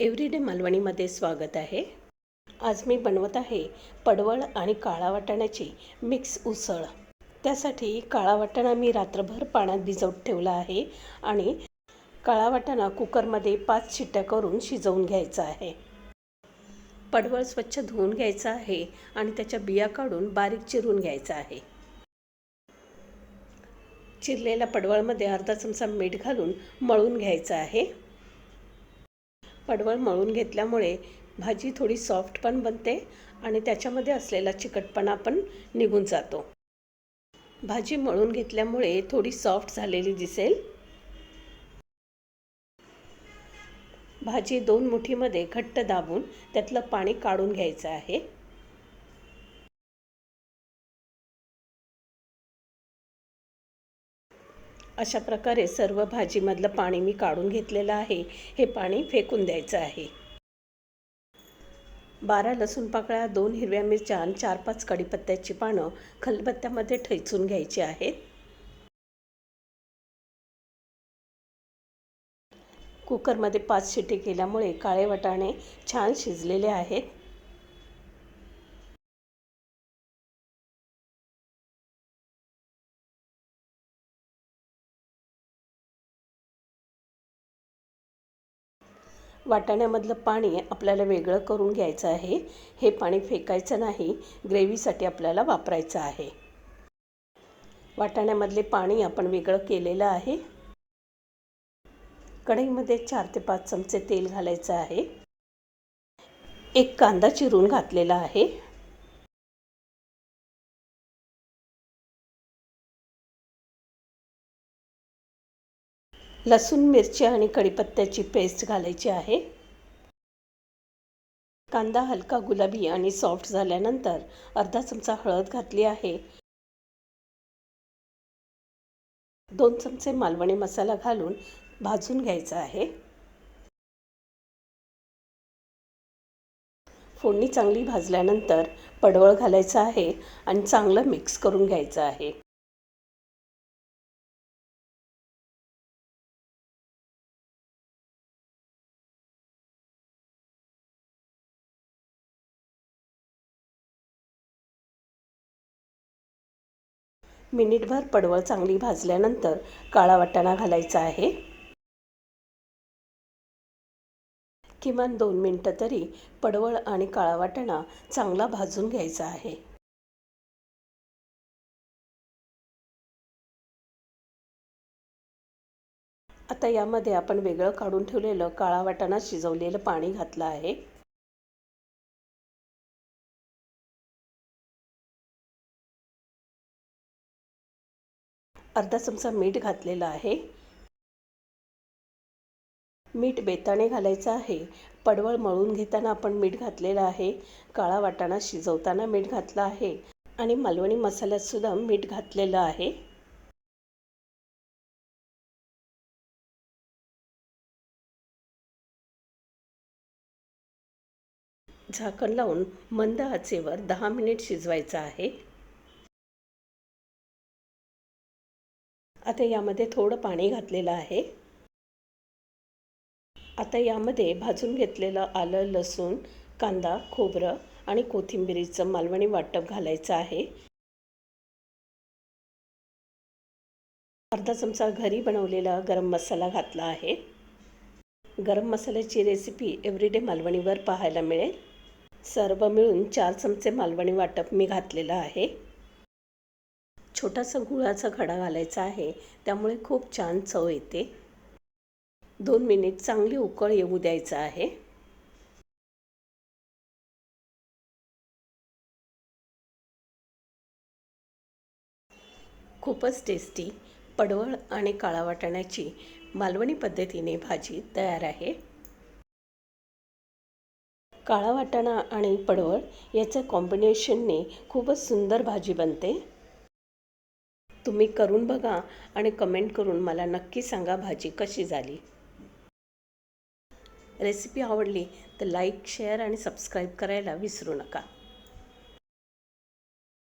Everyday मालवणीमध्ये स्वागत आहे. आज मी बनवत आहे पडवळ आणि काळा वाटाण्याची मिक्स उसळ. त्यासाठी काळा वाटाणा मी रात्रभर पाण्यात भिजवत ठेवला आहे आणि काळा वाटाणा कुकरमध्ये पाच शिट्ट्या करून शिजवून घ्यायचा आहे. पडवळ स्वच्छ धुवून घ्यायचा आहे आणि त्याच्या बिया काढून बारीक चिरून घ्यायचा आहे. चिरलेल्या पडवळमध्ये अर्धा चमचा मीठ घालून मळून घ्यायचं आहे. पडवळ मळून घेतल्यामुळे भाजी थोडी सॉफ्ट पण बनते आणि त्याच्यामध्ये असलेला चिकटपणा पण निघून जातो. भाजी मळून घेतल्यामुळे थोडी सॉफ्ट झालेली दिसेल. भाजी दोन मुठीमध्ये घट्ट दाबून त्यातलं पाणी काढून घ्यायचं आहे. अशा प्रकारे सर्व भाजीमधलं पाणी मी काढून घेतलेलं आहे. हे पाणी फेकून द्यायचं आहे. बारा लसूण पाकळ्या दोन हिरव्या मिरच्या आणि चार पाच कढीपत्त्याची पानं खलबत्त्यामध्ये ठेचून घ्यायची आहेत. कुकरमध्ये पाच शिटी केल्यामुळे काळे वाटाणे छान शिजलेले आहेत. वाटाण्यामधलं पाणी आपल्याला वेगळं करून घ्यायचं आहे. हे पाणी फेकायचं नाही ग्रेव्हीसाठी आपल्याला वापरायचं आहे. वाटाण्यामधले पाणी आपण वेगळं केलेलं आहे. कढईमध्ये चार ते पाच चमचे तेल घालायचं आहे. एक कांदा चिरून घातलेला आहे. लसूण मिरची आणि कढीपत्त्याची पेस्ट घालायची आहे. कांदा हलका गुलाबी आणि सॉफ्ट झाल्यानंतर अर्धा चमचा हळद घातली आहे. दोन चमचे मालवणी मसाला घालून भाजून घ्यायचा आहे. फोडणी चांगली भाजल्यानंतर पडवळ घालायचं आहे आणि चांगलं मिक्स करून घ्यायचं आहे. मिनिटभर पडवळ चांगली भाजल्यानंतर काळा वाटाणा घालायचा आहे. किमान दोन मिनटं तरी पडवळ आणि काळा वाटाणा चांगला भाजून घ्यायचा आहे. आता यामध्ये आपण वेगळं काढून ठेवलेलं काळा वाटाणा शिजवलेलं पाणी घातलं आहे. अर्धा चमचा मीठ घातलेलं आहे. मीठ बेताने घालायचं आहे. पडवळ मळून घेताना आपण मीठ घातलेलं आहे. काळा वाटाणा शिजवताना मीठ घातलं आहे. आणि मालवणी मसाल्यातसुद्धा मीठ घातलेलं आहे. झाकण लावून मंद आचेवर दहा मिनिट शिजवायचं आहे. आता यामध्ये थोडं पाणी घातलेलं आहे. आता यामध्ये भाजून घेतलेलं आलं लसूण कांदा खोबरं आणि कोथिंबिरीचं मालवणी वाटप घालायचं आहे. अर्धा चमचा घरी बनवलेला गरम मसाला घातला आहे. गरम मसाल्याची रेसिपी एव्हरीडे मालवणीवर पाहायला मिळेल. सर्व मिळून चार चमचे मालवणी वाटप मी घातलेलं आहे. छोटासा गुळाचा खडा घालायचा आहे. त्यामुळे खूप छान चव येते. दोन मिनिट चांगली उकळ येऊ द्यायचं आहे. खूपच टेस्टी पडवळ आणि काळा वाटाण्याची मालवणी पद्धतीने भाजी तयार आहे. काळा वाटाणा आणि पडवळ याच्या कॉम्बिनेशनने खूपच सुंदर भाजी बनते. तुम्ही करून बघा आणि कमेंट करून मला नक्की सांगा भाजी कशी झाली. रेसिपी आवडली तर लाईक शेअर आणि सबस्क्राईब करायला विसरू नका.